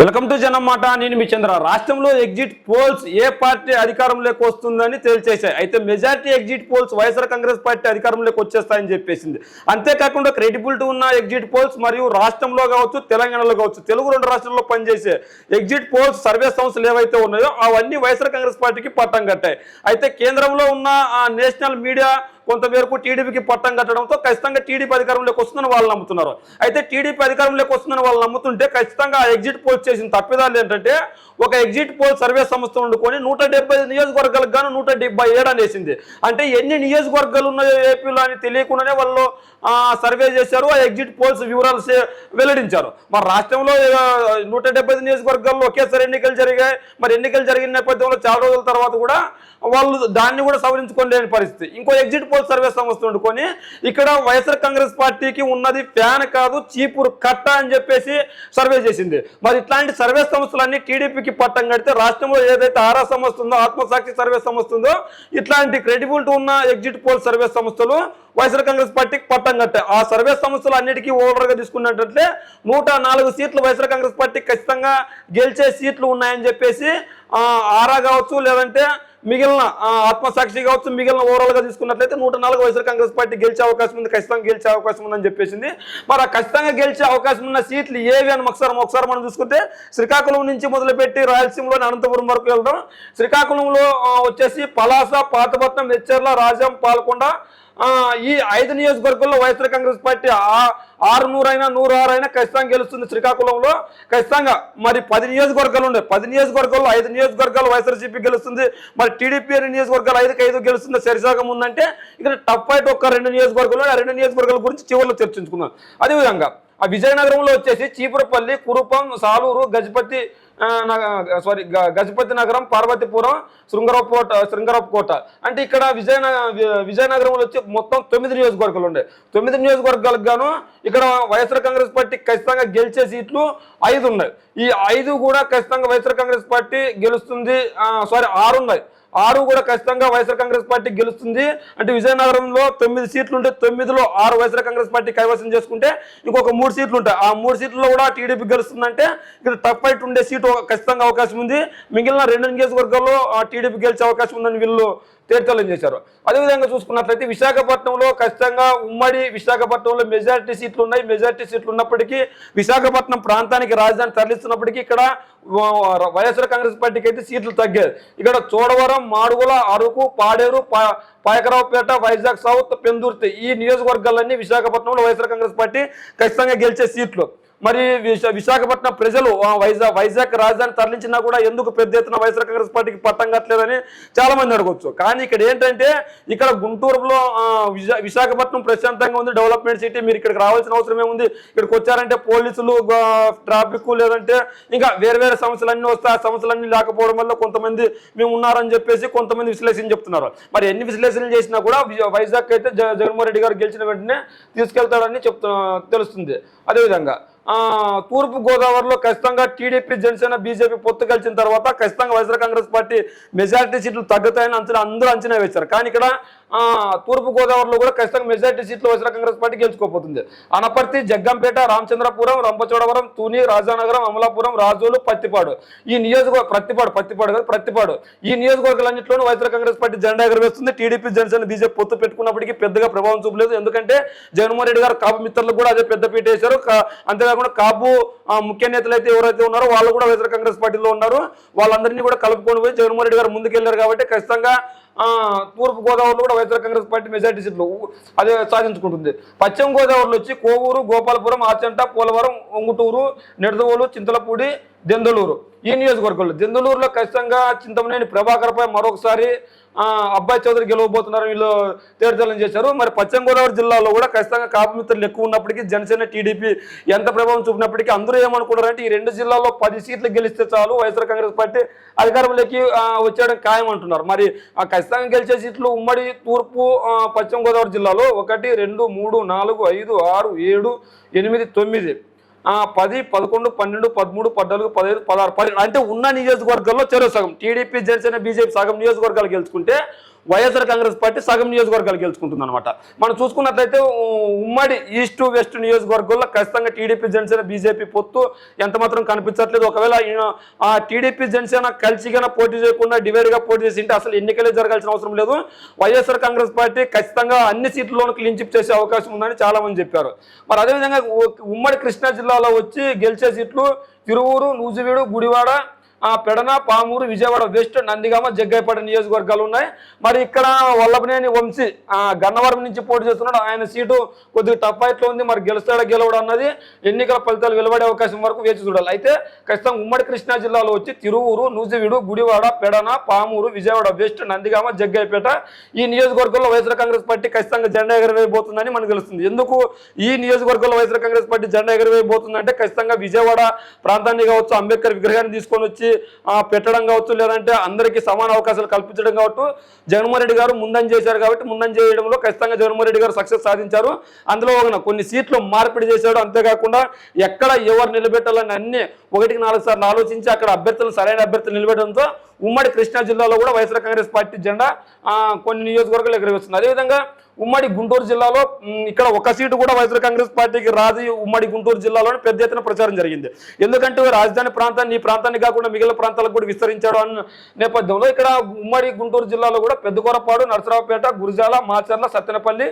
Welcome to జనమాట నేను మీ చంద్ర. రాష్ట్రంలో exit polls ఏ party అధికారంలోకి వస్తుందని తేల్చేశాయి. అయితే majority exit polls YSR Congress party అధికారంలోకి వచ్చేస్తాయని చెప్పేసింది. అంతేకాకుండా క్రెడిబిలిటీ ఉన్న ఎగ్జిట్ పోల్స్ మరియు రాష్ట్రంలో కావచ్చు తెలంగాణలో కావచ్చు తెలుగు రెండు రాష్ట్రాల్లో పనిచేసే ఎగ్జిట్ పోల్స్ సర్వే సంస్థలు ఏవైతే ఉన్నాయో అవన్నీ వైఎస్ఆర్ కాంగ్రెస్ పార్టీకి పట్టం కట్టాయి. అయితే కేంద్రంలో ఉన్న ఆ నేషనల్ మీడియా కొంతమేరకు టీడీపీకి పట్టం కట్టడంతో ఖచ్చితంగా టీడీపీ అధికారంలోకి వస్తుందని వాళ్ళు నమ్ముతున్నారు. అయితే టీడీపీ అధికారంలోకి వస్తుందని వాళ్ళు నమ్ముతుంటే ఖచ్చితంగా ఎగ్జిట్ పోల్స్ చేసిన తప్పిదాలు ఏంటంటే ఒక ఎగ్జిట్ పోల్ సర్వే సంస్థ వండుకొని నూట డెబ్బై నియోజకవర్గాలకు గాను నూట డెబ్బై ఏడు అనేసింది. అంటే ఎన్ని నియోజకవర్గాలు ఉన్నాయో ఏపీలో అని తెలియకుండానే వాళ్ళు సర్వే చేశారు ఆ ఎగ్జిట్ పోల్స్ వివరాలు వెల్లడించారు. మరి రాష్ట్రంలో నూట డెబ్బై నియోజకవర్గాల్లో ఒకేసారి ఎన్నికలు జరిగాయి. మరి ఎన్నికలు జరిగిన నేపథ్యంలో చాలా రోజుల తర్వాత కూడా వాళ్ళు దాన్ని కూడా సవరించుకోలేని పరిస్థితి. ఇంకో ఎగ్జిట్ పోల్ సర్వే సంస్థ వండుకొని ఇక్కడ వైఎస్ఆర్ కాంగ్రెస్ పార్టీకి ఉన్నది ఫ్యాన్ కాదు చీపురు కట్ట అని చెప్పేసి సర్వే చేసింది. మరి ఇట్లాంటి సర్వే సంస్థలన్నీ టీడీపీకి పట్టం కడితే రాష్ట్రంలో ఏదైతే ఆరా సంస్థ ఉందో ఆత్మసాక్షి సర్వే సంస్థ ఉందో ఇట్లాంటి క్రెడిబిలిటీ ఉన్న ఎగ్జిట్ పోల్ సర్వే సంస్థలు వైఎస్ఆర్ కాంగ్రెస్ పార్టీకి పట్టం కట్టాయి ఆ సర్వే సంస్థలు అన్నిటికీ ఓవర్గా తీసుకున్నట్లయితే నూట నాలుగు సీట్లు వైఎస్ఆర్ కాంగ్రెస్ పార్టీ ఖచ్చితంగా గెలిచే సీట్లు ఉన్నాయని చెప్పేసి ఆరా కావచ్చు లేదంటే మిగిలిన ఆత్మసాక్షి కావచ్చు మిగిలిన ఓవరాల్గా తీసుకున్నట్లయితే నూట నాలుగు వైఎస్ఆర్ కాంగ్రెస్ పార్టీ గెలిచే అవకాశం ఉంది ఖచ్చితంగా గెలిచే అవకాశం ఉందని చెప్పేసింది. మరి ఆ ఖచ్చితంగా గెలిచే అవకాశం ఉన్న సీట్లు ఏవి అని ఒకసారి ఒకసారి మనం చూసుకుంటే శ్రీకాకుళం నుంచి మొదలుపెట్టి రాయలసీమలోని అనంతపురం వరకు వెళ్దాం. శ్రీకాకుళంలో వచ్చేసి పలాస పాతపట్నం హెచ్చర్ల రాజం పాల్కొండ ఈ ఐదు నియోజకవర్గాల్లో వైఎస్ఆర్ కాంగ్రెస్ పార్టీ ఆ- ఆరు నూరైనా నూరు ఆరు అయినా ఖచ్చితంగా గెలుస్తుంది శ్రీకాకుళంలో. ఖచ్చితంగా మరి పది నియోజకవర్గాలు ఉన్నాయి. పది నియోజకవర్గాల్లో ఐదు నియోజకవర్గాలు వైఎస్ఆర్సీపీ గెలుస్తుంది. మరి టీడీపీ అనే నియోజకవర్గాలు ఐదుకి ఐదు గెలుస్తుంది? సరిసాగం ఉందంటే ఇక్కడ టఫ్ ఫైట్ ఒక్క రెండు నియోజకవర్గాలు ఆ రెండు నియోజకవర్గాల గురించి చివరిలో చర్చించుకున్నాం అదేవిధంగా ఆ విజయనగరంలో వచ్చేసి చీపురపల్లి కురుపం సాలూరు గజపతి సారీ గ- గజపతి నగరం పార్వతీపురం శృంగరపోట కోట కోట అంటే ఇక్కడ విజయన విజయనగరంలో వచ్చి మొత్తం తొమ్మిది నియోజకవర్గాలు ఉండే. తొమ్మిది నియోజకవర్గాలకు గాను ఇక్కడ వైఎస్ఆర్ కాంగ్రెస్ పార్టీ ఖచ్చితంగా గెలిచే సీట్లు ఐదు ఉన్నాయి. ఈ ఐదు కూడా ఖచ్చితంగా వైఎస్ఆర్ కాంగ్రెస్ పార్టీ గెలుస్తుంది సారీ ఆరు ఉన్నాయి. ఆరు కూడా ఖచ్చితంగా వైఎస్ఆర్ కాంగ్రెస్ పార్టీ గెలుస్తుంది. అంటే విజయనగరంలో తొమ్మిది సీట్లు ఉంటే తొమ్మిదిలో ఆరు వైఎస్ఆర్ కాంగ్రెస్ పార్టీ కైవసం చేసుకుంటే ఇంకొక మూడు సీట్లు ఉంటాయి. ఆ మూడు సీట్లలో కూడా టీడీపీ గెలుస్తుందంటే ఇక్కడ టఫ్ ఫైట్ ఉండే సీటు ఖచ్చితంగా అవకాశం ఉంది. మిగిలిన రెండు నియోజకవర్గాల్లో ఆ టీడీపీ గెలిచే అవకాశం ఉందని వీళ్ళు తేల్చలం చేశారు. అదేవిధంగా చూసుకున్నట్లయితే విశాఖపట్నంలో ఖచ్చితంగా ఉమ్మడి విశాఖపట్నంలో మెజారిటీ సీట్లు ఉన్నాయి. మెజారిటీ సీట్లు ఉన్నప్పటికీ విశాఖపట్నం ప్రాంతానికి రాజధాని తరలిస్తున్నప్పటికీ ఇక్కడ వ- వైఎస్ఆర్ కాంగ్రెస్ పార్టీకి అయితే సీట్లు తగ్గాయి ఇక్కడ చోడవరం మాడుగుల అరకు పాడేరు పాయకరావుపేట వైజాగ్ సౌత్ పెందుర్తి ఈ నియోజకవర్గాలన్నీ విశాఖపట్నంలో వైఎస్ఆర్ కాంగ్రెస్ పార్టీ ఖచ్చితంగా గెలిచే సీట్లు. మరి విశా- విశాఖపట్నం ప్రజలు వైజాగ్ వైజాగ్ రాజధాని తరలించినా కూడా ఎందుకు పెద్ద ఎత్తున వైఎస్ఆర్ కాంగ్రెస్ పార్టీకి పట్టం కట్టలేదని చాలా మంది అడగవచ్చు కానీ ఇక్కడ ఏంటంటే ఇక్కడ గుంటూరులో విశాఖపట్నం ప్రశాంతంగా ఉంది డెవలప్మెంట్ సిటీ మీరు ఇక్కడికి రావాల్సిన అవసరం ఏముంది? ఇక్కడికి వచ్చారంటే పోలీసులు ట్రాఫిక్ లేదంటే ఇంకా వేరే వేరే సమస్యలు అన్నీ వస్తే ఆ సమస్యలన్నీ లేకపోవడం వల్ల కొంతమంది మేము ఉన్నారని చెప్పేసి కొంతమంది విశ్లేషణ చెప్తున్నారు. మరి ఎన్ని విశ్లేషణలు చేసినా కూడా వైజాగ్ అయితే జగన్మోహన్ రెడ్డి గారు గెలిచిన వెంటనే తీసుకెళ్తాడని చెప్తు తెలుస్తుంది. అదేవిధంగా తూర్పు గోదావరిలో ఖచ్చితంగా టీడీపీ జనసేన బీజేపీ పొత్తు కలిసిన తర్వాత ఖచ్చితంగా వైఎస్ఆర్ కాంగ్రెస్ పార్టీ మెజారిటీ సీట్లు తగ్గుతాయని అంచనా అందరూ అంచనా వేశారు. కానీ ఇక్కడ తూర్పుగోదావరిలో కూడా ఖచ్చితంగా మెజార్టీ సీట్లు వైఎస్ఆర్ కాంగ్రెస్ పార్టీ గెలుచుకోపోతుంది అనపర్తి జగ్గంపేట రామచంద్రపురం రంపచోడవరం తుని రాజానగరం అమలాపురం రాజోలు పత్తిపాడు. ఈ నియోజకవర్గ ప్రత్తిపాడు పత్తిపాడు కాదు ప్రతిపాడు ఈ నియోజకవర్గాలన్నింటిలోనూ వైఎస్ఆర్ కాంగ్రెస్ పార్టీ జెండా ఎగరవేస్తుంది. టీడీపీ జనసేన బీజేపీ పొత్తు పెట్టుకున్నప్పటికీ పెద్దగా ప్రభావం చూపలేదు. ఎందుకంటే జగన్మోహన్ రెడ్డి గారు కాపు మిత్రులకు కూడా అదే పెద్ద పీట వేశారు. అంతేకాకుండా కాపు ఆ, ముఖ్య నేతలు అయితే ఎవరైతే ఉన్నారో వాళ్ళు కూడా వైఎస్ఆర్ కాంగ్రెస్ పార్టీలో ఉన్నారు. వాళ్ళందరినీ కూడా కలుపుకొని పోయి జగన్మోహన్ రెడ్డి గారు ముందుకెళ్ళారు కాబట్టి ఖచ్చితంగా తూర్పు గోదావరిలో కూడా వైఎస్ఆర్ కాంగ్రెస్ పార్టీ మెజార్టీ సీట్లు అదే సాధించుకుంటుంది. పశ్చిమ గోదావరిలో వచ్చి కోవూరు గోపాలపురం ఆచంట పోలవరం ఒంగుటూరు నిడదవోలు చింతలపూడి దెందలూరు. ఈ నియోజకవర్గంలో దెందలూరులో ఖచ్చితంగా చింతమనేని ప్రభాకర్పై మరొకసారి అబ్బాయి చౌదరి గెలవబోతున్నారు వీళ్ళు తేర్చలం చేశారు. మరి పశ్చిమ గోదావరి జిల్లాలో కూడా ఖచ్చితంగా కాపు మిత్రులు ఎక్కువ ఉన్నప్పటికీ జనసేన టీడీపీ ఎంత ప్రభావం చూపినప్పటికీ అందరూ ఏమనుకున్నారంటే ఈ రెండు జిల్లాల్లో పది సీట్లు గెలిస్తే చాలు వైఎస్ఆర్ కాంగ్రెస్ పార్టీ అధికారంలోకి వచ్చేయడం ఖాయం అంటున్నారు మరి ఆ ఖచ్చితంగా గెలిచే సీట్లు ఉమ్మడి తూర్పు పశ్చిమ గోదావరి జిల్లాలో ఒకటి రెండు మూడు నాలుగు ఐదు ఆరు ఏడు ఎనిమిది తొమ్మిది. పది పదకొండు పన్నెండు పదమూడు పద్నాలుగు పదహైదు పదహారు పది అంటే ఉన్న నియోజకవర్గాల్లో చెరువు సగం. టీడీపీ జనసేన బీజేపీ సగం నియోజకవర్గాలు గెలుచుకుంటే వైఎస్ఆర్ కాంగ్రెస్ పార్టీ సగం నియోజకవర్గాలు గెలుచుకుంటుంది అనమాట మనం చూసుకున్నట్లయితే ఉమ్మడి ఈస్ట్ వెస్ట్ నియోజకవర్గంలో ఖచ్చితంగా టీడీపీ జనసేన బీజేపీ పొత్తు ఎంత మాత్రం కనిపించట్లేదు. ఒకవేళ ఆ టీడీపీ జనసేన కలిసిగా పోటీ చేయకుండా డివైడ్గా పోటీ చేసి ఉంటే అసలు ఎన్నికలే జరగాల్సిన అవసరం లేదు. వైఎస్ఆర్ కాంగ్రెస్ పార్టీ ఖచ్చితంగా అన్ని సీట్లలోనూ క్లీన్ చిప్ చేసే అవకాశం ఉందని చాలామంది చెప్పారు. మరి అదేవిధంగా ఉమ్మడి కృష్ణా జిల్లాలో వచ్చి గెలిచే సీట్లు తిరువూరు నూజివీడు గుడివాడ పెడన పామూరు విజయవాడ వెస్ట్ నందిగామ జగ్గైపేట నియోజకవర్గాలు ఉన్నాయి. మరి ఇక్కడ వల్లభనేని వంశీ ఆ గన్నవరం నుంచి పోటీ చేస్తున్నాడు. ఆయన సీటు కొద్దిగా టఫ్ అయితే ఉంది. మరి గెలుస్తాడా గెలవడం అన్నది ఎన్నికల ఫలితాలు వెలువడే అవకాశం వరకు వేచి చూడాలి. అయితే ఖచ్చితంగా ఉమ్మడి కృష్ణా జిల్లాలో వచ్చి తిరువూరు నూజివీడు గుడివాడ పెడన పామూరు విజయవాడ వెస్ట్ నందిగామ జగ్గైపేట ఈ నియోజకవర్గంలో వైఎస్ఆర్ కాంగ్రెస్ పార్టీ ఖచ్చితంగా జెండా ఎగరవేయబోతుందని మనకు తెలుస్తుంది. ఎందుకు ఈ నియోజకవర్గంలో వైఎస్ఆర్ కాంగ్రెస్ పార్టీ జెండా ఎగరవేయబోతుందంటే ఖచ్చితంగా విజయవాడ ప్రాంతాన్ని కావచ్చు అంబేద్కర్ విగ్రహాన్ని తీసుకొని వచ్చి ఆ, పెట్టడం కావచ్చు లేదంటే అందరికీ సమాన అవకాశాలు కల్పించడం కావచ్చు. జగన్మోహన్ రెడ్డి గారు ముందని చేశారు కాబట్టి ముందని చేయడంలో ఖచ్చితంగా జగన్మోహన్ రెడ్డి గారు సక్సెస్ సాధించారు. అందులో ఒక కొన్ని సీట్లు మార్పిడి చేశాడు. అంతేకాకుండా ఎక్కడ ఎవరు నిలబెట్టాలని అన్ని ఒకటికి నాలుగు సార్లు ఆలోచించి అక్కడ అభ్యర్థులను సరైన అభ్యర్థులు నిలబెట్టడంతో ఉమ్మడి కృష్ణా జిల్లాలో కూడా వైఎస్ఆర్ కాంగ్రెస్ పార్టీ జెండా కొన్ని నియోజకవర్గాలు ఎగరవేస్తుంది. అదేవిధంగా ఉమ్మడి గుంటూరు జిల్లాలో ఇక్కడ ఒక సీటు కూడా వైఎస్ఆర్ కాంగ్రెస్ పార్టీకి రాదు ఉమ్మడి గుంటూరు జిల్లాలోనే పెద్ద ఎత్తున ప్రచారం జరిగింది. ఎందుకంటే రాజధాని ప్రాంతాన్ని ఈ ప్రాంతాన్ని కాకుండా మిగిలిన ప్రాంతాలకు కూడా విస్తరించాడు అన్న నేపథ్యంలో ఇక్కడ ఉమ్మడి గుంటూరు జిల్లాలో కూడా పెద్దకొరపాడు నరసరావుపేట గురిజాల మాచర్ల సత్తెనపల్లి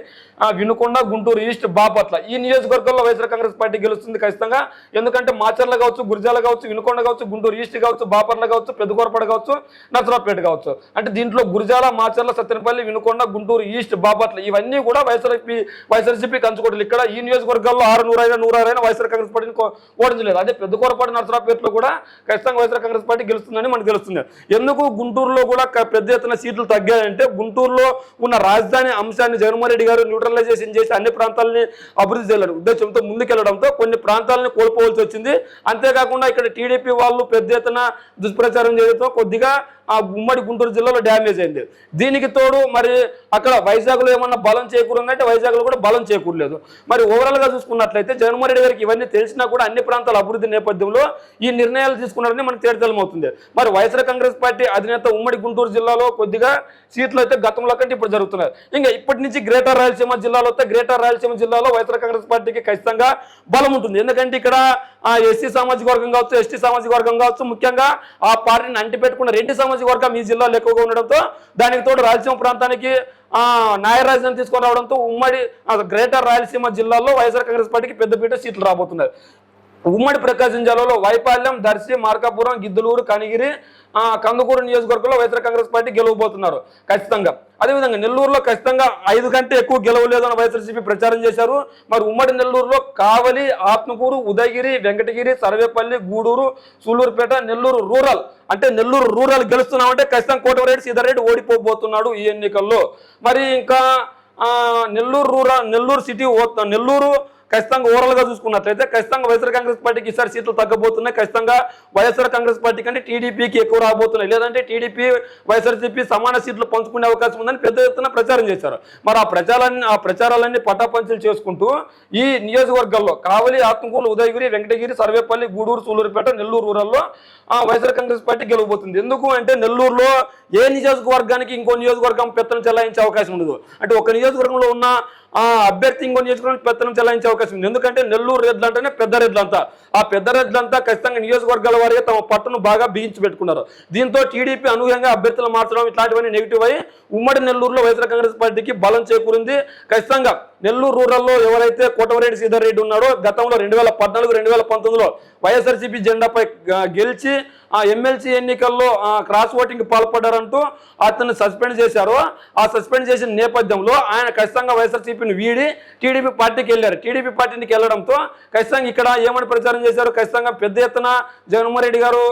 వినుకొండ గుంటూరు ఈస్ట్ బాపట్ల ఈ నియోజకవర్గంలో వైఎస్ఆర్ కాంగ్రెస్ పార్టీ గెలుస్తుంది ఖచ్చితంగా. ఎందుకంటే మాచర్ల కావచ్చు గురిజాల కావచ్చు వినుకొండ కావచ్చు గుంటూరు ఈస్ట్ కావచ్చు బాపట్ల కావచ్చు పెద్దకొరపాడు కావచ్చు నర్సరావుపేట కావచ్చు. అంటే దీంట్లో గురిజాల మాచర్ల సత్తెనపల్లి వినుకొండ గుంటూరు ఈస్ట్ బాపట్ల ఇవన్నీ కూడా వైఎస్ఆర్పీ వైఎస్ఆర్సీపీ కంచుకోటలు ఇక్కడ ఈ నియోజకవర్గాల్లో ఆరు నూరైనా నూరారైనా వైఎస్ఆర్ కాంగ్రెస్ పార్టీని ఓడించలేదు. అదే పెద్ద కోరపాటి నర్సరావుపేటలో కూడా ఖచ్చితంగా వైఎస్ఆర్ కాంగ్రెస్ పార్టీ గెలుస్తుందని మనకు తెలుస్తుంది. ఎందుకు గుంటూరులో కూడా పెద్ద ఎత్తున సీట్లు తగ్గాయంటే గుంటూరులో ఉన్న రాజధాని అంశాన్ని జగన్మోహన్ రెడ్డి గారు న్యూట్రలైజేషన్ చేసి అన్ని ప్రాంతాలని అభివృద్ధి చేయాలని ఉద్దేశంతో ముందుకెళ్ళడంతో కొన్ని ప్రాంతాలను కోల్పోవలసి వచ్చింది. అంతేకాకుండా ఇక్కడ టీడీపీ వాళ్ళు పెద్ద ఎత్తున దుష్ప్రచారం చేయడంతో కొద్దిగా sehingga ఆ ఉమ్మడి గుంటూరు జిల్లాలో డ్యామేజ్ అయింది. దీనికి తోడు మరి అక్కడ వైజాగ్లో ఏమన్నా బలం చేకూరుందంటే వైజాగ్లో కూడా బలం చేకూరలేదు. మరి ఓవరాల్గా చూసుకున్నట్లయితే జగన్మోహన్ రెడ్డి గారికి ఇవన్నీ తెలిసినా కూడా అన్ని ప్రాంతాల అభివృద్ధి నేపథ్యంలో ఈ నిర్ణయాలు తీసుకున్నారని మనకు తేటతెల్లమవుతుంది మరి వైఎస్ఆర్ కాంగ్రెస్ పార్టీ అధినేత ఉమ్మడి గుంటూరు జిల్లాలో కొద్దిగా సీట్లు అయితే గతంలో కంటే ఇప్పుడు జరుగుతున్నాయి. ఇంకా ఇప్పటి నుంచి గ్రేటర్ రాయలసీమ జిల్లాలో అయితే గ్రేటర్ రాయలసీమ జిల్లాలో వైఎస్ఆర్ కాంగ్రెస్ పార్టీకి ఖచ్చితంగా బలం ఉంటుంది. ఎందుకంటే ఇక్కడ ఎస్సీ సామాజిక వర్గం కావచ్చు ఎస్టీ సామాజిక వర్గం కావచ్చు ముఖ్యంగా ఆ పార్టీని అంటిపెట్టుకున్న రెడ్డి సామాజిక వర్గం ఈ జిల్లాలో ఎక్కువగా ఉండడంతో దానికి తోడు రాయలసీమ ప్రాంతానికి ఆ న్యాయ రాజధాని తీసుకొని రావడంతో ఉమ్మడి గ్రేటర్ రాయలసీమ జిల్లాలో వైఎస్ఆర్ కాంగ్రెస్ పార్టీకి పెద్దపీట సీట్లు రాబోతున్నారు. ఉమ్మడి ప్రకాశం జిల్లాలో వైపాల్యం దర్శి మార్కాపురం గిద్దలూరు కనిగిరి కందుకూరు నియోజకవర్గంలో వైఎస్ఆర్ కాంగ్రెస్ పార్టీ గెలవబోతున్నారు. ఖచ్చితంగా. అదేవిధంగా నెల్లూరులో ఖచ్చితంగా ఐదు కంటే ఎక్కువ గెలవలేదని వైఎస్ఆర్సీపీ ప్రచారం చేశారు. మరి ఉమ్మడి నెల్లూరులో కావలి ఆత్మకూరు ఉదయగిరి వెంకటగిరి సర్వేపల్లి గూడూరు సూలూరుపేట నెల్లూరు రూరల్. అంటే నెల్లూరు రూరల్ గెలుస్తున్నామంటే ఖచ్చితంగా కోటవరెడ్డి సీతారెడ్డి ఓడిపోబోతున్నాడు ఈ ఎన్నికల్లో. మరి ఇంకా నెల్లూరు రూరల్ నెల్లూరు సిటీ నెల్లూరు ఖచ్చితంగా ఓవరాల్గా చూసుకున్నట్లయితే ఖచ్చితంగా వైఎస్ఆర్ కాంగ్రెస్ పార్టీకి ఈసారి సీట్లు తగ్గబోతున్నాయి. ఖచ్చితంగా వైఎస్ఆర్ కాంగ్రెస్ పార్టీ కంటే టీడీపీకి ఎక్కువ రాబోతున్నాయి. లేదంటే టీడీపీ వైఎస్ఆర్సీపీ సమాన సీట్లు పంచుకునే అవకాశం ఉందని పెద్ద ఎత్తున ప్రచారం చేశారు. మరి ఆ ప్రచారాన్ని ఆ ప్రచారాలన్నీ పటాపంచులు చేసుకుంటూ ఈ నియోజకవర్గాల్లో కావలి ఆత్మకూరు ఉదయగిరి వెంకటగిరి సర్వేపల్లి గూడూరు సూలూరుపేట నెల్లూరు రూరల్లో ఆ వైఎస్ఆర్ కాంగ్రెస్ పార్టీ గెలవబోతుంది. ఎందుకు అంటే నెల్లూరులో ఏ నియోజకవర్గానికి ఇంకో నియోజకవర్గం పెత్తనం చెలాయించే అవకాశం ఉండదు. అంటే ఒక నియోజకవర్గంలో ఉన్న ఆ అభ్యర్థి ఇంకో నియోజకవర్గానికి పెత్తనం చెలాయించే అవకాశం ఉంది. ఎందుకంటే నెల్లూరు రెడ్లు అంటేనే పెద్ద రెడ్లంతా ఆ పెద్ద రెడ్లంతా ఖచ్చితంగా నియోజకవర్గాల వారిగా తమ పట్టును బాగా బిగించి పెట్టుకున్నారు. దీంతో టీడీపీ అనుగుణంగా అభ్యర్థులు మార్చడం ఇట్లాంటివన్నీ నెగిటివ్ అయ్యి ఉమ్మడి నెల్లూరులో వైఎస్ఆర్ కాంగ్రెస్ పార్టీకి బలం చేకూరింది. ఖచ్చితంగా నెల్లూరు రూరల్లో ఎవరైతే కోటమిరెడ్డి శ్రీధర్ రెడ్డి ఉన్నాడో గతంలో రెండు వేల పద్నాలుగు రెండు వేల పంతొమ్మిదిలో వైఎస్ఆర్సీపీ జెండాపై గెలిచి ఆ ఎమ్మెల్సీ ఎన్నికల్లో క్రాస్ ఓటింగ్ పాల్పడ్డారంటూ అతన్ని సస్పెండ్ చేశారు. ఆ సస్పెండ్ చేసిన నేపథ్యంలో ఆయన ఖచ్చితంగా వైఎస్ఆర్సీపీని వీడి టీడీపీ పార్టీకి వెళ్ళారు. టీడీపీ పార్టీకి వెళ్ళడంతో ఖచ్చితంగా ఇక్కడ ఏమని ప్రచారం చేశారు? ఖచ్చితంగా పెద్ద ఎత్తున జగన్మోహన్ రెడ్డి గారు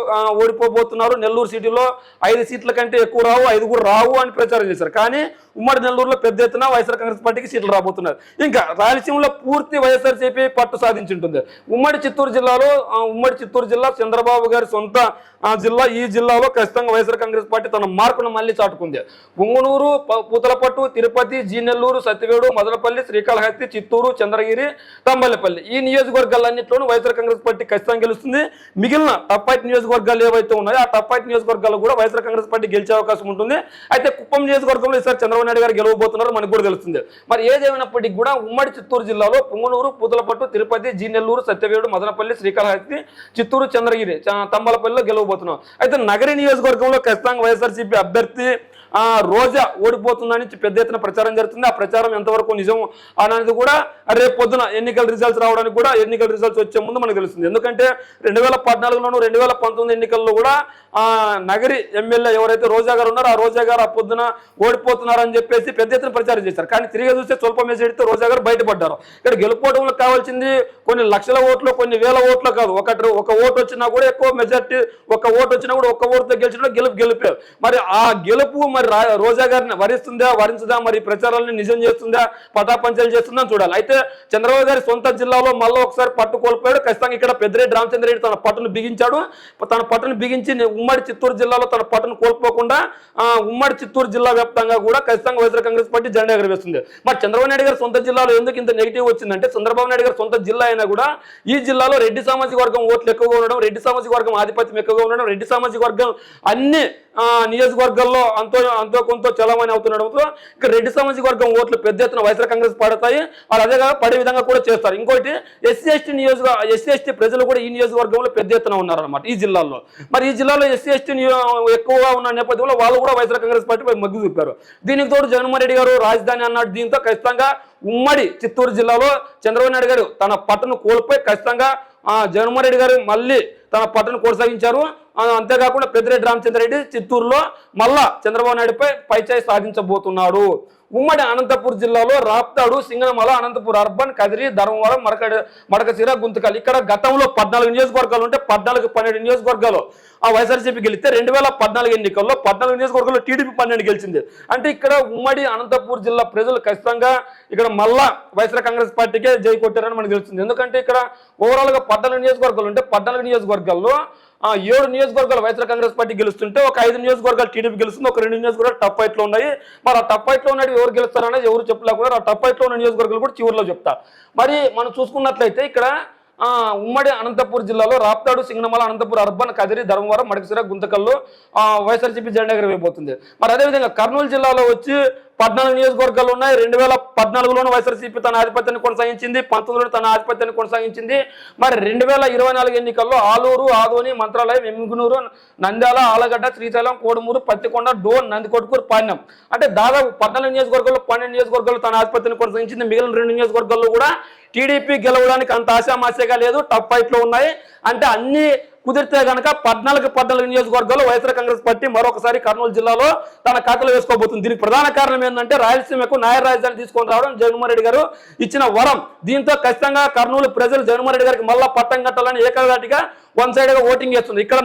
ఓడిపోబోతున్నారు. నెల్లూరు సిటీలో ఐదు సీట్ల కంటే ఎక్కువ రావు ఐదుగురు రావు అని ప్రచారం చేశారు. కానీ ఉమ్మడి నెల్లూరులో పెద్ద ఎత్తున వైఎస్ఆర్ కాంగ్రెస్ పార్టీకి సీట్లు రాబోతున్నారు. ఉంటుంది ఇంకా రాయలసీమలో పూర్తి వైఎస్ఆర్సీపీ పట్టు సాధించుంటుంది. ఉమ్మడి చిత్తూరు జిల్లాలో ఆ, ఉమ్మడి చిత్తూరు జిల్లా చంద్రబాబు గారి సొంత ఆ, జిల్లా ఈ జిల్లాలో ఖచ్చితంగా వైఎస్ఆర్ కాంగ్రెస్ పార్టీ తన మార్పును మళ్ళీ చాటుకుంది. గుంగునూరు ప- పూతలపట్టు తిరుపతి జీనెల్లూరు సత్యవేడు మదనపల్లి శ్రీకాళహస్తి చిత్తూరు చంద్రగిరి తంబలపల్లి ఈ నియోజకవర్గాలన్నింటిలోనూ వైఎస్ఆర్ కాంగ్రెస్ పార్టీ ఖచ్చితంగా గెలుస్తుంది. మిగిలిన టప్ ఫైట్ నియోజకవర్గాలు ఏవైతే ఉన్నాయో ఆ టప్ ఫైట్ నియోజకవర్గాలు కూడా వైఎస్ఆర్ కాంగ్రెస్ పార్టీ గెలిచే అవకాశం ఉంటుంది. అయితే కుప్పం నియోజకవర్గంలో ఈసారి చంద్రబాబు నాయుడు గారు గెలవబోతున్నారు మనకు కూడా తెలుస్తుంది. మరి ఏదేమైనప్పటికీ కూడా ఉమ్మడి చిత్తూరు జిల్లాలో పుంగనూరు పూతలపట్టు తిరుపతి జీనెల్లూరు సత్యవేడు మదనపల్లి శ్రీకాళహస్తి చిత్తూరు చంద్రగిరి చ- తంబలపల్లిలో గెలవబోతున్నాం. అయితే నగరి నియోజకవర్గంలో ఖచ్చితంగా వైఎస్ఆర్సీపీ అభ్యర్థి రోజా ఓడిపోతుందని పెద్ద ఎత్తున ప్రచారం జరుగుతుంది. ఆ ప్రచారం ఎంతవరకు నిజం అనేది కూడా రేపు పొద్దున ఎన్నికల రిజల్ట్స్ రావడానికి కూడా ఎన్నికల రిజల్ట్స్ వచ్చే ముందు మనకు తెలుస్తుంది. ఎందుకంటే రెండు వేల పద్నాలుగులోను రెండు వేల పంతొమ్మిది ఎన్నికల్లో కూడా నగరి ఎమ్మెల్యే ఎవరైతే రోజా గారు ఉన్నారో ఆ రోజా గారు ఆ పొద్దున ఓడిపోతున్నారని చెప్పేసి పెద్ద ఎత్తున ప్రచారం చేశారు. కానీ తిరిగి చూస్తే స్వల్ప మెజారిటీతో రోజా గారు బయటపడ్డారు. ఇక్కడ గెలుపుకోవడంలో కావాల్సింది కొన్ని లక్షల ఓట్లు కొన్ని వేల ఓట్లు కాదు. ఒకటి ఒక ఓటు వచ్చినా కూడా ఎక్కువ మెజార్టీ ఒక ఓటు వచ్చినా కూడా ఒక ఓటుతో గెలిచినా గెలుపు గెలిపారు. మరి ఆ గెలుపు మరి రా- రోజా గారిని వరిస్తుందా వరించదా? మరి ప్రచారాలను నిజం చేస్తుందా? పటాపంచాలు చేస్తుందా చూడాలి. అయితే చంద్రబాబు గారి సొంత జిల్లాలో మళ్ళీ ఒకసారి పట్టు కోల్పోయాడు. ఖచ్చితంగా ఇక్కడ పెద్దిరెడ్డి రామచంద్రరెడ్డి తన పట్టును బిగించాడు. తన పట్టును బిగించి ఉమ్మడి చిత్తూరు జిల్లాలో తన పట్టును కోల్పోకుండా ఉమ్మడి చిత్తూరు జిల్లా వ్యాప్తంగా కూడా ఖచ్చితంగా వైఎస్ఆర్ కాంగ్రెస్ పార్టీ జెండా ఎగరవేస్తుంది. మరి చంద్రబాబు నాయుడు గారి సొంత జిల్లాలో ఎందుకు ఇంత నెగిటివ్ వచ్చిందంటే చంద్రబాబు నాయుడు గారి సొంత జిల్లా అయినా కూడా ఈ జిల్లాలో రెడ్డి సామాజిక వర్గం ఓట్లు ఎక్కువగా ఉండడం రెడ్డి సామాజిక వర్గం ఆధిపత్యం ఎక్కువగా ఉండడం రెడ్డి సామాజిక వర్గం అన్ని ఆ, నియోజకవర్గాల్లో అంతో అంతో కొంత చలమని అవుతుండడంతో ఇక్కడ రెడ్డి సామాజిక వర్గం ఓట్లు పెద్ద ఎత్తున వైఎస్ఆర్ కాంగ్రెస్ పడతాయి. వాళ్ళు అదే పడే విధంగా కూడా చేస్తారు. ఇంకోటి ఎస్సీ ఎస్టీ నియోజక ఎస్సీ ఎస్టీ ప్రజలు కూడా ఈ నియోజకవర్గంలో పెద్ద ఎత్తున ఉన్నారన్నమాట ఈ జిల్లాలో మరి ఈ జిల్లాలో ఎస్సీ ఎస్టీ ఎక్కువగా ఉన్న నేపథ్యంలో వాళ్ళు కూడా వైఎస్ఆర్ కాంగ్రెస్ పార్టీ పై చూపారు. దీనికి తోడు జగన్మోహన్ రెడ్డి గారు రాజధాని అన్నాడు. దీంతో ఖచ్చితంగా ఉమ్మడి చిత్తూరు జిల్లాలో చంద్రబాబు నాయుడు గారు తన పట్టును కోల్పోయి ఖచ్చితంగా ఆ, జగన్మోహన్ రెడ్డి గారు మళ్ళీ తన పట్టును కొనసాగించారు. అంతేకాకుండా పెద్దిరెడ్డి రామచంద్రరెడ్డి చిత్తూరులో మళ్ళా చంద్రబాబు నాయుడుపై పైచాయి సాధించబోతున్నాడు. ఉమ్మడి అనంతపూర్ జిల్లాలో రాప్తాడు సింగనమల అనంతపూర్ అర్బన్ కదిరి ధర్మవరం మడక మడకసిర గుంతకల్. ఇక్కడ గతంలో పద్నాలుగు నియోజకవర్గాలు ఉంటే పద్నాలుగు పన్నెండు నియోజకవర్గాలు. ఆ వైఎస్ఆర్సీపీ గెలిస్తే రెండు వేల పద్నాలుగు ఎన్నికల్లో పద్నాలుగు నియోజకవర్గాల్లో టీడీపీ పన్నెండు గెలిచింది. అంటే ఇక్కడ ఉమ్మడి అనంతపూర్ జిల్లా ప్రజలు ఖచ్చితంగా ఇక్కడ మళ్ళా వైఎస్ఆర్ కాంగ్రెస్ పార్టీకే జై కొట్టారని మనకు తెలుస్తుంది. ఎందుకంటే ఇక్కడ ఓవరాల్గా పద్నాలుగు నియోజకవర్గాలు ఉంటే పద్నాలుగు నియోజకవర్గాల్లో ఆ ఏడు నియోజకవర్గాలు వైఎస్ఆర్ కాంగ్రెస్ పార్టీ గెలుస్తుంటే ఒక ఐదు నియోజకవర్గాలు టీడీపీ గెలుస్తుంది ఒక రెండు నియోజకవర్గాలు టప్ ఫైట్లో ఉన్నాయి. మరి ఆ టప్ ఫైట్లో ఎవరు గెలుస్తారనేది ఎవరు చెప్పలేకుండా ఆ టప్ ఫైట్లో ఉన్న నియోజకవర్గాలు కూడా చివరిలో చెప్తా. మరి మనం చూసుకున్నట్లయితే ఇక్కడ ఆ, ఉమ్మడి అనంతపూర్ జిల్లాలో రాప్తాడు సింగనమల అనంతపూర్ అర్బన్ కదిరి ధర్మవరం మడకసిర గుంతకల్లు వైఎస్ఆర్సీపీ జెండా ఎగరవేయబోతుంది మరి అదేవిధంగా కర్నూలు జిల్లాలో వచ్చి పద్నాలుగు నియోజకవర్గాలు ఉన్నాయి. రెండు వేల పద్నాలుగులోనూ వైఎస్ఆర్సీపీ తన ఆధిపత్యాన్ని కొనసాగించింది. పంతొమ్మిదిలో తన ఆధిపత్యాన్ని కొనసాగించింది. మరి రెండు వేల ఇరవై నాలుగు ఎన్నికల్లో ఆలూరు ఆదోని మంత్రాలయం ఎమ్మిగునూరు నంద్యాల ఆలగడ్డ శ్రీశైలం కోడుమూరు పత్తికొండ డోన్ నందికొట్కూరు పాణ్యం. అంటే దాదాపు పద్నాలుగు నియోజకవర్గాల్లో పన్నెండు నియోజకవర్గాలు తన ఆధిపత్యాన్ని కొనసాగించింది. మిగిలిన రెండు నియోజకవర్గాల్లో కూడా టీడీపీ గెలవడానికి అంత ఆశామాస్యగా లేదు. టప్ ఫైట్లో ఉన్నాయి. అంటే అన్ని కుదిరితే గనక పద్నాలుగు పద్నాలుగు నియోజకవర్గాల్లో వైఎస్ఆర్ కాంగ్రెస్ పార్టీ మరొకసారి కర్నూలు జిల్లాలో తన ఖాతాలో వేసుకోబోతుంది. దీనికి ప్రధాన కారణం ఏంటంటే రాయలసీమకు న్యాయ రాజధాని తీసుకొని రావడం జగన్మోహన్ రెడ్డి గారు ఇచ్చిన వరం. దీంతో ఖచ్చితంగా కర్నూలు ప్రజలు జగన్మోహన్ రెడ్డి గారికి మళ్ళా పట్టం కట్టాలని ఏకదాటిగా వన్ సైడ్గా ఓటింగ్ చేస్తుంది. ఇక్కడ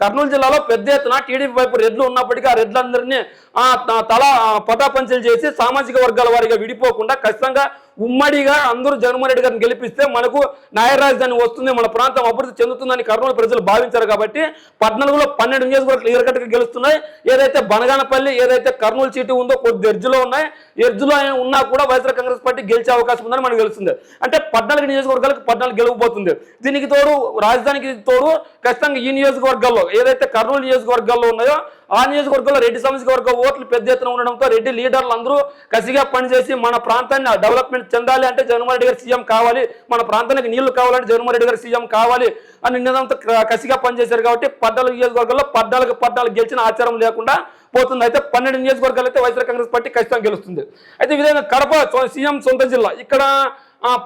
కర్నూలు జిల్లాలో పెద్ద ఎత్తున టీడీపీ వైపు రెడ్లు ఉన్నప్పటికీ ఆ రెడ్లందరినీ ఆ, తల ఆ, పటాపంచలు చేసి సామాజిక వర్గాల వారిగా విడిపోకుండా ఖచ్చితంగా ఉమ్మడిగా అందరూ జగన్మోహన్ రెడ్డి గారిని గెలిపిస్తే మనకు న్యాయ రాజధాని వస్తుంది మన ప్రాంతం అభివృద్ధి చెందుతుందని కర్నూలు ప్రజలు భావించారు కాబట్టి పద్నాలుగులో పన్నెండు నియోజకవర్గాలు క్లియర్ కట్గా గెలుస్తున్నాయి. ఏదైతే బనగానపల్లి ఏదైతే కర్నూలు సీటు ఉందో కొద్ది ఎర్జులో ఉన్నాయి. ఎర్జులో ఉన్నా కూడా వైఎస్ఆర్ కాంగ్రెస్ పార్టీ గెలిచే అవకాశం ఉందని మనకు తెలుస్తుంది. అంటే పద్నాలుగు నియోజకవర్గాలకు పద్నాలుగు గెలవబోతుంది. దీనికి తోడు రాజధానికి తోడు ఖచ్చితంగా ఈ నియోజకవర్గాల్లో ఏదైతే కర్నూలు నియోజకవర్గాల్లో ఉన్నాయో ఆ నియోజకవర్గంలో రెడ్డి సామాజిక ఓట్లు పెద్ద ఎత్తున ఉండడంతో రెడ్డి లీడర్లు అందరూ కసిగా పనిచేసి మన ప్రాంతాన్ని డెవలప్మెంట్ చెందాలి అంటే జగన్మోహన్ రెడ్డి గారు సీఎం కావాలి మన ప్రాంతానికి నీళ్ళు కావాలంటే జగన్మోహన్ రెడ్డి గారు సీఎం కావాలి అని నిన్నదంతా కసిగా పనిచేశారు కాబట్టి పద్నాలుగు నియోజకవర్గాల్లో పద్నాలుగు పద్నాలుగు గెలిచిన ఆచారం లేకుండా పోతుంది. అయితే పన్నెండు నియోజకవర్గాలు అయితే వైఎస్ఆర్ కాంగ్రెస్ పార్టీ ఖచ్చితంగా గెలుస్తుంది. అయితే విధంగా కడప సీఎం సొంత జిల్లా ఇక్కడ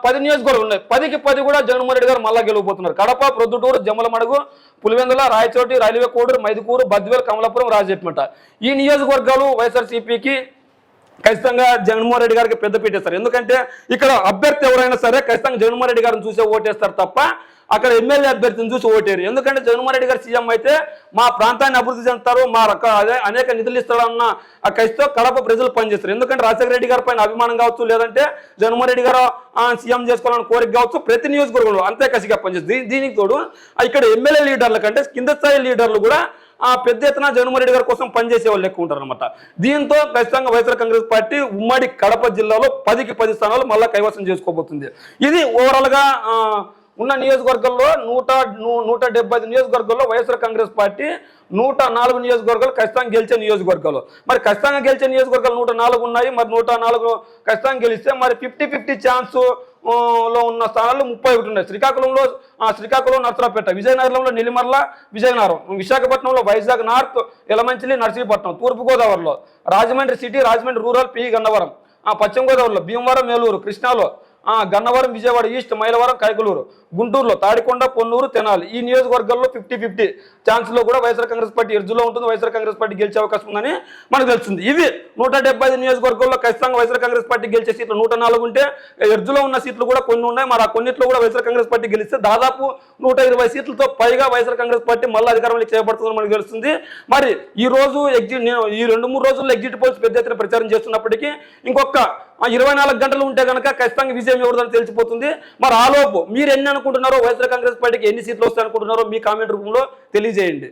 పది నియోజకవర్గాలు ఉన్నాయి. పదికి పది కూడా జగన్మోహన్ రెడ్డి గారు మళ్ళా గెలవబోతున్నారు. కడప ప్రొద్దుటూరు జమలమడుగు పులివెందుల రాయచోటి రైల్వే కోడూరు మైదుకూరు బద్వేల్ కమలాపురం రాజపేట ఈ నియోజకవర్గాలు వైఎస్ఆర్సీపీకి ఖచ్చితంగా జగన్మోహన్ రెడ్డి గారికి పెద్ద పీటేస్తారు ఎందుకంటే ఇక్కడ అభ్యర్థి ఎవరైనా సరే ఖచ్చితంగా జగన్మోహన్ రెడ్డి గారిని చూసే ఓటేస్తారు తప్ప అక్కడ ఎమ్మెల్యే అభ్యర్థిని చూసి ఓటేరు. ఎందుకంటే జగన్మోహన్ రెడ్డి గారు సీఎం అయితే మా ప్రాంతాన్ని అభివృద్ధి చెందుతారు మా రక అదే అనేక నిధులు ఇస్తారన్న ఆ కసితో కడప ప్రజలు పనిచేస్తారు. ఎందుకంటే రాజశేఖర రెడ్డి గారి పైన అభిమానం కావచ్చు లేదంటే జగన్మోహన్ రెడ్డి గారు ఆ, సీఎం చేసుకోవాలని కోరిక కావచ్చు ప్రతి నియోజకవర్గంలో అంతే కసిగా పనిచేస్తుంది. దీనికి తోడు ఇక్కడ ఎమ్మెల్యే లీడర్ల కంటే కింద స్థాయి లీడర్లు కూడా ఆ పెద్ద ఎత్తున జగన్మోహన్ రెడ్డి గారి కోసం పనిచేసే వాళ్ళు ఎక్కువ ఉంటారు అనమాట దీంతో ఖచ్చితంగా వైఎస్ఆర్ కాంగ్రెస్ పార్టీ ఉమ్మడి కడప జిల్లాలో పదికి పది స్థానాలు మళ్ళా కైవసం చేసుకోబోతుంది. ఇది ఓవరాల్గా ఉన్న నియోజకవర్గంలో నూట నూట డెబ్బై ఐదు నియోజకవర్గాల్లో వైఎస్ఆర్ కాంగ్రెస్ పార్టీ నూట నాలుగు నియోజకవర్గాలు ఖచ్చితంగా గెలిచే నియోజకవర్గాలు. మరి ఖచ్చితంగా గెలిచే నియోజకవర్గాలు నూట నాలుగు ఉన్నాయి మరి నూట నాలుగు ఖచ్చితంగా గెలిస్తే మరి ఫిఫ్టీ ఫిఫ్టీ ఛాన్స్లో ఉన్న స్థానాలు ముప్పై ఒకటి ఉన్నాయి. శ్రీకాకుళంలో శ్రీకాకుళం నర్సరాపేట విజయనగరంలో నెల్లిమర్ల విజయనగరం విశాఖపట్నంలో Vizag north Yelamanchili Narsipatnam తూర్పుగోదావరిలో Rajahmundry city Rajahmundry rural P Gannavaram ఆ, పశ్చిమ గోదావరిలో భీమవరం మేలూరు కృష్ణాలో గన్నవరం విజయవాడ ఈస్ట్ మైలవరం కైకలూరు గుంటూరులో తాడికొండ పొన్నూరు తెనాలి. ఈ నియోజకవర్గాల్లో ఫిఫ్టీ ఫిఫ్టీ ఛాన్స్లో కూడా వైఎస్ఆర్ కాంగ్రెస్ పార్టీ ఎర్జులో ఉంటుంది వైఎస్ఆర్ కాంగ్రెస్ పార్టీ గెలిచే అవకాశం ఉందని మనకు తెలుస్తుంది. ఇవి నూట నియోజకవర్గాల్లో ఖచ్చితంగా వైఎస్ఆర్ కాంగ్రెస్ పార్టీ గెలిచే సీట్లు నూట నాలుగు ఉంటే ఎర్జులో ఉన్న సీట్లు కూడా కొన్ని ఉన్నాయి. మరి ఆ కొన్నిట్లో కూడా వైఎస్ఆర్ కాంగ్రెస్ పార్టీ గెలిస్తే దాదాపు నూట ఇరవై సీట్లతో పైగా వైఎస్ఆర్ కాంగ్రెస్ పార్టీ మళ్ళీ అధికారంలోకి చేపడుతుందని మనకు తెలుస్తుంది. మరి ఈ రోజు ఎగ్జిట్ నేను ఈ రెండు మూడు రోజుల్లో ఎగ్జిట్ పోల్స్ పెద్ద ఎత్తున ప్రచారం చేస్తున్నప్పటికీ ఇంకొక ఇరవై నాలుగు గంటలు ఉంటే కనుక ఖచ్చితంగా విజయం ఎవరిదని తెలిసిపోతుంది మరి ఆలోపు మీరు ఎన్ని అనుకుంటున్నారో వైఎస్ఆర్ కాంగ్రెస్ పార్టీకి ఎన్ని సీట్లు వస్తాయి అనుకుంటున్నారో మీ కామెంట్ రూపంలో తెలియజేయండి.